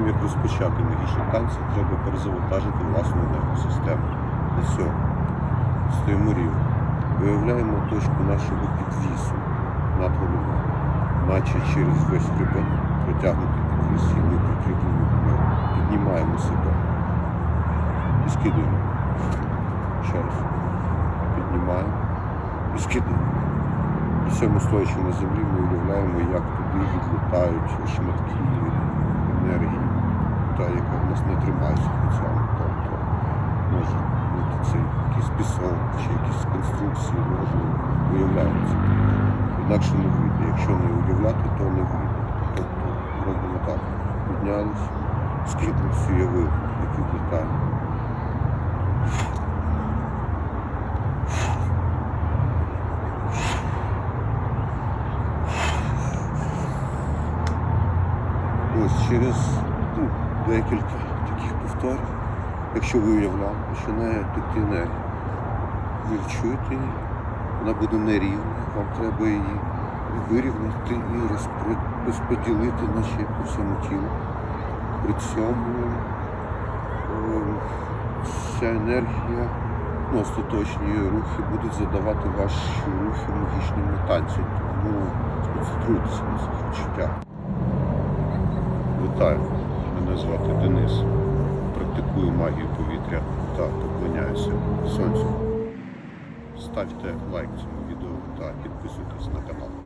тим, як розпочати магічні танці, треба перезавантажити власну енергосистему. Для цього стоїмо рівно. Виявляємо точку нашого підвісу над головою, наче через весь хребет протягнутий підвіс, і ми прикріплені. Піднімаємо себе і скидуємо. Ще раз. Піднімаємо і. При цьому стоячи на землі, ми уявляємо, як туди відлітають шматки енергії, та яка в нас не тримається цьому. Тобто може бути це якийсь пісок чи якісь конструкції, може уявляються. Інакше не вийде. Якщо не уявляти, то не вийде. Тобто робимо так. Піднялись, скинулись, уявили, як відлітаємо. Ось через ну, декілька таких повторів, якщо ви уявляли, починає текти енергія. Ви вона буде нерівна, вам треба її вирівняти і розподілити наче по всьому тілу. При цьому е, ця енергія, ну, остаточні рухи будуть задавати ваші рухи магічному танці. Тому сконцентруйтеся на цих відчуттях. Вітаю, мене звати Денис. Практикую магію повітря та поклоняюся сонцю. Ставте лайк цьому відео та підписуйтесь на канал.